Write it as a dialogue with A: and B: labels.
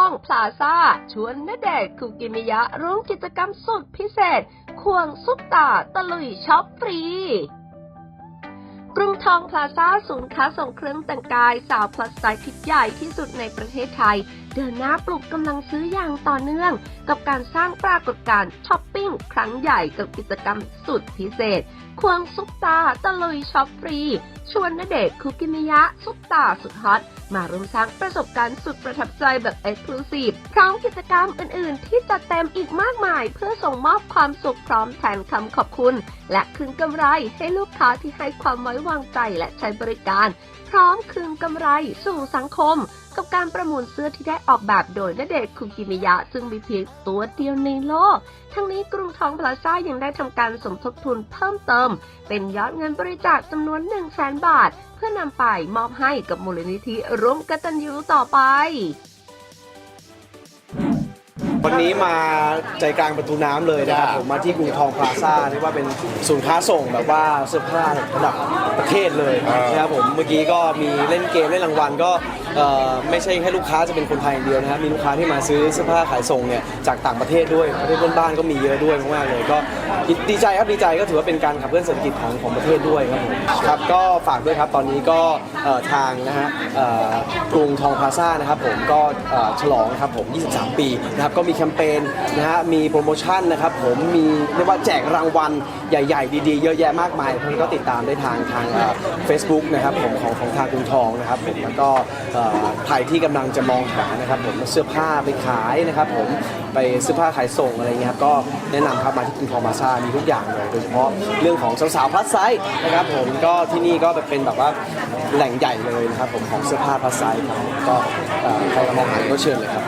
A: องพลาซาชวนณเดชน์คุกิมิยะร่วมกิจกรรมสุดพิเศษ ควงซุปตาตะลุยช็อปฟรีกรุงทองพลาซ่าศูนย์ค้าส่งเครื่องแต่งกาย สาวพลัสไซส์ที่ใหญ่ที่สุดในประเทศไทย เดินหน้าปลุกกำลังซื้ออย่างต่อเนื่อง กับการสร้างปรากฏการณ์ช้อปปิ้งครั้งใหญ่กับกิจกรรมสุดพิเศษ ควงซุปตาตะลุยช็อปฟรีชวนณเดชคุกิมิยะ ซุปตาสุดฮอต มาร่วมสร้างประสบการณ์สุดประทับใจแบบเอ็กซ์คลูซีฟพร้อมกิจกรรมอื่น ๆ ที่จัดเต็มอีกมากมาย เพื่อส่งมอบความสุขพร้อมแทนคำขอบคุณ และคืนกำไรให้ลูกค้าที่ให้ความไว้วางใจและใช้บริการ พร้อมคืนกำไรสู่สังคม กับการประมูลเสื้อที่ได้ออกแบบโดยณเดชคุกิมิยะ ซึ่งมีเพียงตัวเดียวในโลก ทั้งนี้กรุงทองพลาซ่ายังได้ทำการสมทบทุนเพิ่มเติม เป็นยอดเงินบริจาคจำนวน1 0 0 0 0แบาท เพื่อนำไปมอบให้กับมูลนิธิร่วมกตัญญูต่อไป
B: วันนี้มาใจกลางประตูน้ำเลยนะครับผมมาที่กรุงทองพลาซ่าเรียกว่าเป็นศูนย์ค้าส่งแบบว่าเสื้อผ้าระดับประเทศเลยนะครับผมเมื่อกี้ก็มีเล่นเกมเล่นรางวัลก็ เอ่อไม่ใช่แค่ลูกค้าจะเป็นคนไทยอย่างเดียวนะครับมีลูกค้าที่มาซื้อเสื้อผ้าขายส่งเนี่ยจากต่างประเทศด้วยประเทศเพื่อนบ้านก็มีเยอะด้วยมากๆเลยก็ดีใจครับดีใจก็ถือว่าเป็นการขับเคลื่อนเศรษฐกิจของของประเทศด้วยครับผมครับก็ฝากด้วยครับตอนนี้ก็เอ่อทางนะฮะเอ่อกรุงทองพลาซ่านะครับผมก็เอ่อฉลองนะครับผม 23 ปีนะครับก็มีแคมเปญนะฮะมีโปรโมชั่นนะครับผมมีเรียกว่าแจกรางวัลใหญ่ ๆ ดีๆ เยอะแยะมากมายเพราะฉะนั้นก็ติดตามได้ทางทางเฟซบุ๊กนะครับผมของของทางกรุงทองนะครับผมแล้วก็เอ่อใครที่กำลังจะมองหานะครับผมเสื้อผ้าไปขายนะครับผมไปเสื้อผ้าขายส่งอะไรเงี้ยครับก็แนะนำครับมาที่กรุงทองมาซามีทุกอย่างเลยโดยเฉพาะเรื่องของสาวๆพลัสไซส์นะครับผมก็ที่นี่ก็เป็นแบบว่าแหล่งใหญ่เลยนะครับผมของเสื้อผ้าพลัสไซส์ครับก็ใครกำลังมองหาก็เชิญเลยครับ